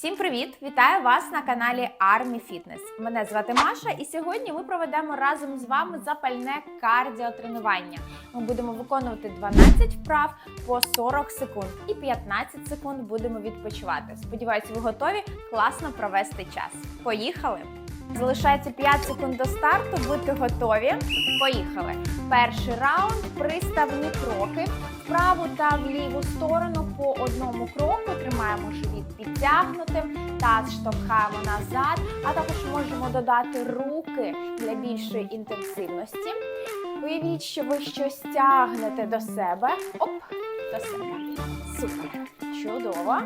Всім привіт! Вітаю вас на каналі Army Fitness. Мене звати Маша, і сьогодні ми проведемо разом з вами запальне кардіотренування. Ми будемо виконувати 12 вправ по 40 секунд і 15 секунд будемо відпочивати. Сподіваюсь, ви готові класно провести час. Поїхали! Залишається 5 секунд до старту. Будьте готові. Поїхали. Перший раунд приставні кроки. Вправу та в ліву сторону по одному кроку. Тримаємо живіт підтягнутим, таз штовхаємо назад, а також можемо додати руки для більшої інтенсивності. Уявіть, що ви щось тягнете до себе. Оп, до себе. Супер. Чудово.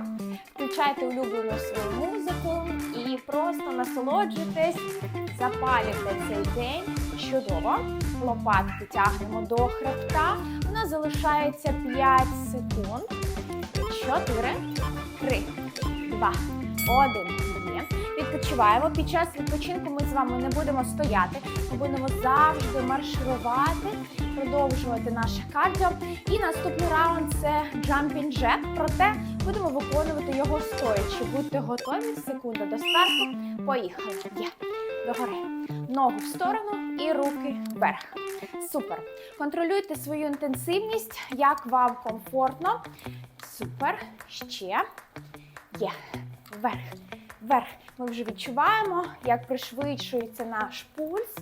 Включайте улюблену свою музику і просто насолоджуйтесь, запалюйте цей день. Чудово. Лопатки тягнемо до хребта. У нас залишається 5 секунд. 4, 3, 2, 1. Відпочиваємо. Під час відпочинку ми з вами не будемо стояти. Ми будемо завжди марширувати, продовжувати наше кардіо. І наступний раунд це jumping jack. Проте будемо виконувати його стоячи. Будьте готові. Секунда до старту. Поїхали. Є. Догори. Ногу в сторону і руки вверх. Супер. Контролюйте свою інтенсивність, як вам комфортно. Супер. Ще. Є. Вверх. Вверх. Ми вже відчуваємо, як пришвидшується наш пульс.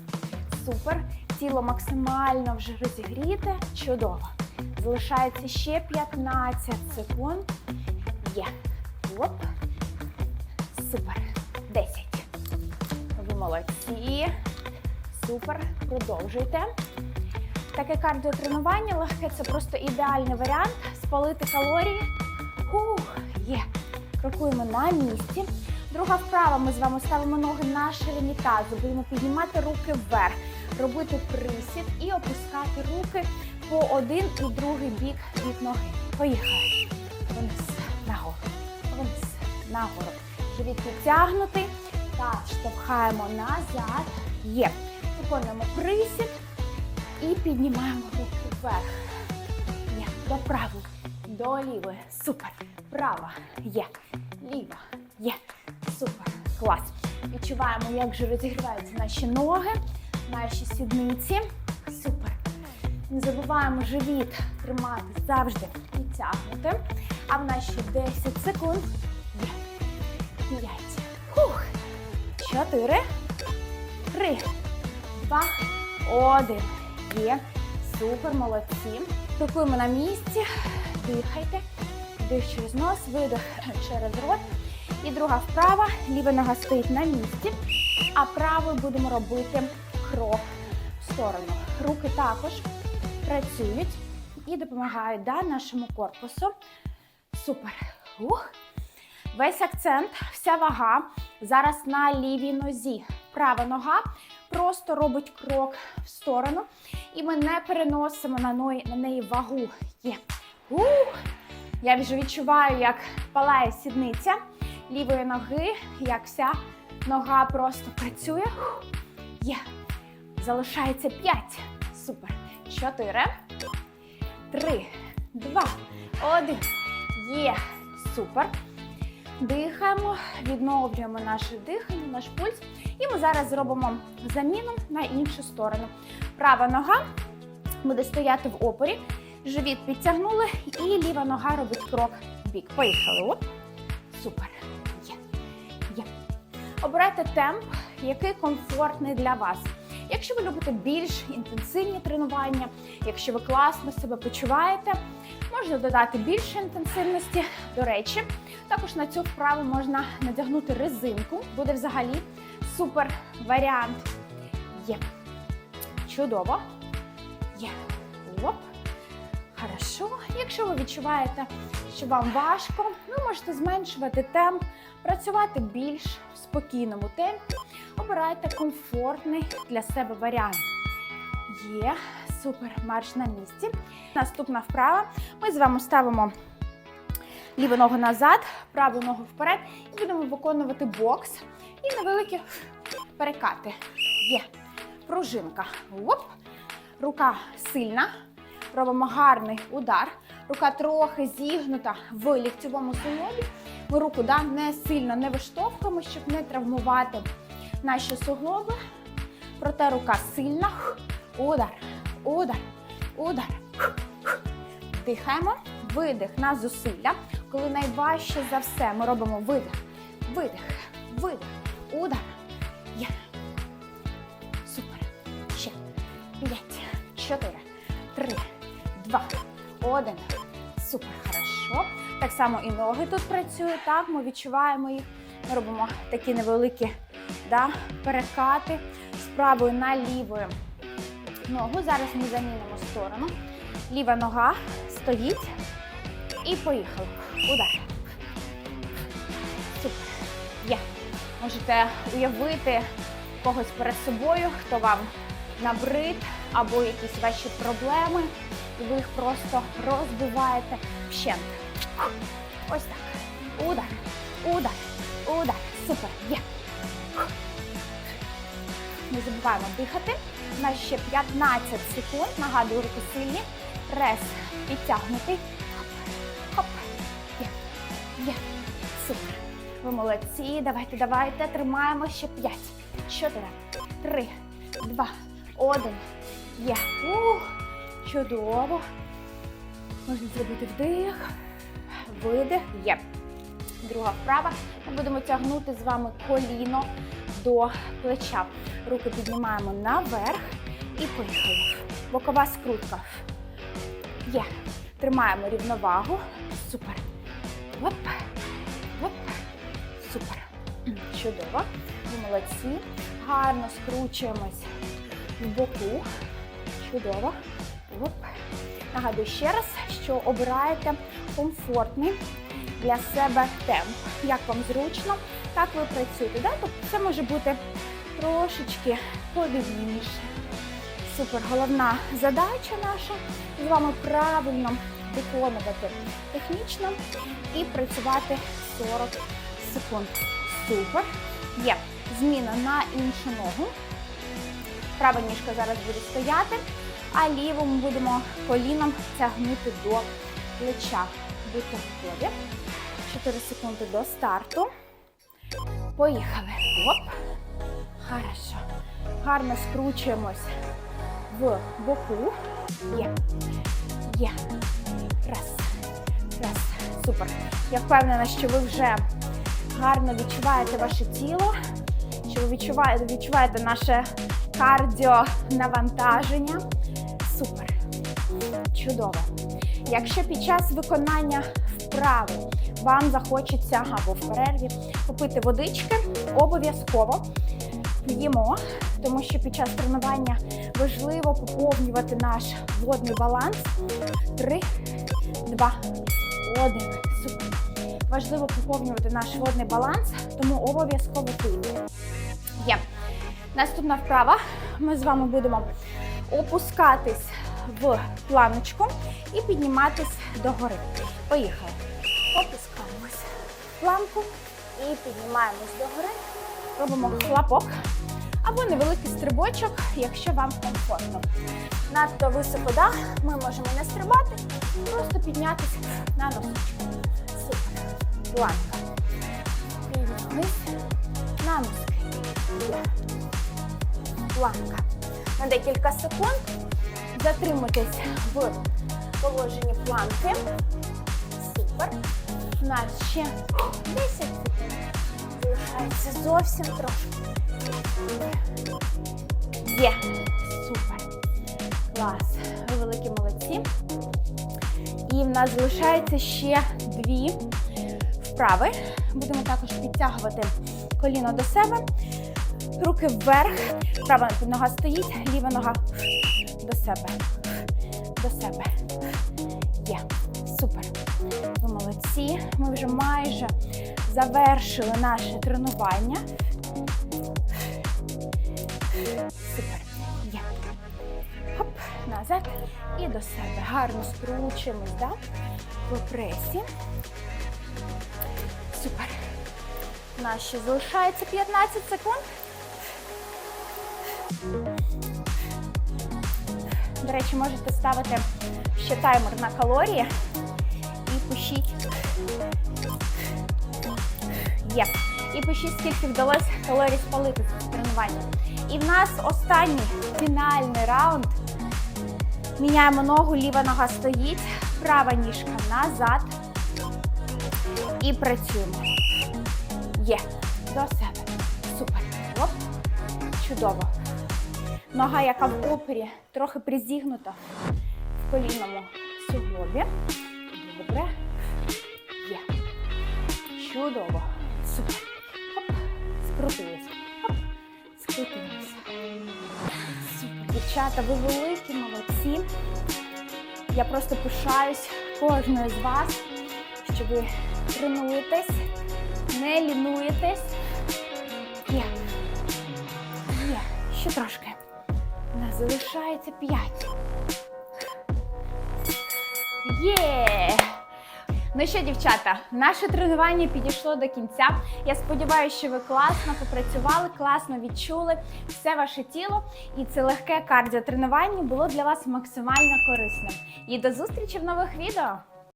Супер. Тіло максимально вже розігріте. Чудово. Залишається ще 15 секунд. Є. Оп. Супер. 10. Ви молодці. Супер. Продовжуйте. Таке кардіотренування легке це просто ідеальний варіант спалити калорії. Ух, є. Крокуємо на місці. Друга вправа. Ми з вами ставимо ноги на ширині тазу. Будемо піднімати руки вверх, робити присід і опускати руки по один і другий бік від ноги. Поїхали. Вниз, нагору. Живіт підтягнутий. Та штовхаємо назад. Є. Виконуємо присід і піднімаємо руки вверх. Є. До правої, до лівої. Супер. Права. Є. Ліва. Є. Супер. Клас. Відчуваємо, як вже розігріваються наші ноги, наші сідниці. Супер. Не забуваємо живіт тримати завжди підтягнути. А в наші 10 секунд 4. 3. 2. 1. Є. Супер, молодці. Крокуємо на місці. Дихайте. Вдих через нос, видих через рот. І друга вправа. Ліва нога стоїть на місці, а правою будемо робити крок в сторону. Руки також працюють і допомагають да, нашому корпусу. Супер. Ух. Весь акцент, вся вага зараз на лівій нозі. Права нога просто робить крок в сторону, і ми не переносимо на неї, на неї вагу. Є. Ух. Я вже відчуваю, як палає сідниця лівої ноги, як вся нога просто працює. Є. Залишається 5. Супер. 4, 3, 2, 1. Є. Супер. Дихаємо, відновлюємо наше дихання, наш пульс. І ми зараз зробимо заміну на іншу сторону. Права нога буде стояти в опорі, живіт підтягнули, і ліва нога робить крок в бік. Поїхали. Оп. Супер. Є. Є. Обирайте темп, який комфортний для вас. Якщо ви любите більш інтенсивні тренування, якщо ви класно себе почуваєте, можна додати більше інтенсивності. До речі, також на цю вправу можна надягнути резинку. Буде взагалі супер варіант. Є. Чудово. Є. Оп. Хорошо. Якщо ви відчуваєте, що вам важко, ви можете зменшувати темп, працювати більш в спокійному темпі. Обирайте комфортний для себе варіант. Є. Супер. Марш на місці. Наступна вправа. Ми з вами ставимо ліву ногу назад, праву ногу вперед і будемо виконувати бокс і невеликі перекати. Є. Пружинка. Оп. Рука сильна. Робимо гарний удар. Рука трохи зігнута в ліктьовому суглобі. Руку да, не сильно не виштовхуємо, щоб не травмувати наші суглоби. Проте рука сильна. Удар, удар, удар. Дихаємо. Видих на зусилля. Коли найважче за все, ми робимо видих, видих, видих, удар. Є. Супер. Ще. П'ять, чотири, три, два, один. Супер. Так само і ноги тут працюють. Так, ми відчуваємо їх. Ми робимо такі невеликі да, перекати з правої на лівою ногу. Зараз ми замінимо сторону. Ліва нога стоїть. І поїхали. Удар. Супер. Є. Можете уявити когось перед собою, хто вам набрид або якісь ваші проблеми, і ви їх просто розбиваєте вщент. Ось так. Удар, удар, удар. Супер. Є. Не забуваємо дихати. У нас ще 15 секунд. Нагадую, руки сильні. Прес підтягнутий. Хоп. Є. Є. Супер. Ви молодці. Давайте, давайте. Тримаємо ще 5, 4, 3, 2, 1. Є. Ух. Чудово. Можна зробити вдих. Видих. Є. Друга вправа. Ми будемо тягнути з вами коліно до плеча. Руки піднімаємо наверх і поїхали. Бокова скрутка. Є. Тримаємо рівновагу. Супер. Оп. Оп. Супер. Чудово. Ви молодці. Гарно скручуємось в боку. Чудово. Оп. Нагадую ще раз, що обираєте комфортний для себе темп. Як вам зручно, так ви працюєте. Да? Тобто це може бути трошечки повільніше. Супер, головна задача наша з вами правильно виконувати технічно і працювати 40 секунд. Супер. Є зміна на іншу ногу. Права ніжка зараз буде стояти, а ліву ми будемо коліном тягнути до плеча. Будьте готові. 4 секунди до старту. Поїхали. Оп. Хорошо. Гарно скручуємось в боку. Є. Є. Раз. Раз. Супер. Я впевнена, що ви вже гарно відчуваєте ваше тіло, що ви відчуваєте, відчуваєте наше кардіонавантаження. Супер. Чудово. Якщо під час виконання вправи вам захочеться або в перерві попити водички, обов'язково п'ємо, тому що під час тренування важливо поповнювати наш водний баланс. Три, два, один. Важливо поповнювати наш водний баланс, тому обов'язково пийте. Є. Наступна вправа. Ми з вами будемо опускатись в планочку і підніматись догори. Поїхали. Опускаємось в планку і піднімаємось догори. Робимо хлопок або невеликий стрибочок, якщо вам комфортно. Надто високо, да, ми можемо не стрибати, просто піднятися на носочку. Супер. Планка. Піднялись на носки. Планка. На декілька секунд затримуйтесь в положенні планки. Супер. У нас ще 10 секунд. Залишається зовсім трошки. Є. Супер. Клас. Ви великі молодці. І в нас залишається ще дві вправи. Будемо також підтягувати коліно до себе. Руки вверх. Права нога стоїть, ліва нога себе. До себе. Є. Супер. Ви молодці. Ми вже майже завершили наше тренування. Супер. Є. Хоп, назад і до себе. Гарно скручуємось, да? По пресі. Супер. У нас ще залишається 15 секунд. До речі, можете ставити ще таймер на калорії і пишіть Є. І пишіть, скільки вдалося калорій спалити це тренування. І в нас останній фінальний раунд. Міняємо ногу, ліва нога стоїть, права ніжка назад. І працюємо. Є. До себе. Супер. Оп. Чудово. Нога, яка в опері, трохи призігнута в колінному суглобі. Добре. Є. Чудово. Супер. Хоп. Скрутилися. Хоп. Скрутилися. Супер. Дівчата, ви великі молодці. Я просто пишаюсь кожною з вас, що ви тренуєтесь, не лінуєтесь. Є. Є. Ще трошки. Нас залишається 5. Є! Ну що, дівчата, наше тренування підійшло до кінця. Я сподіваюся, що ви класно попрацювали, класно відчули все ваше тіло, і це легке кардіотренування було для вас максимально корисним. І до зустрічі в нових відео!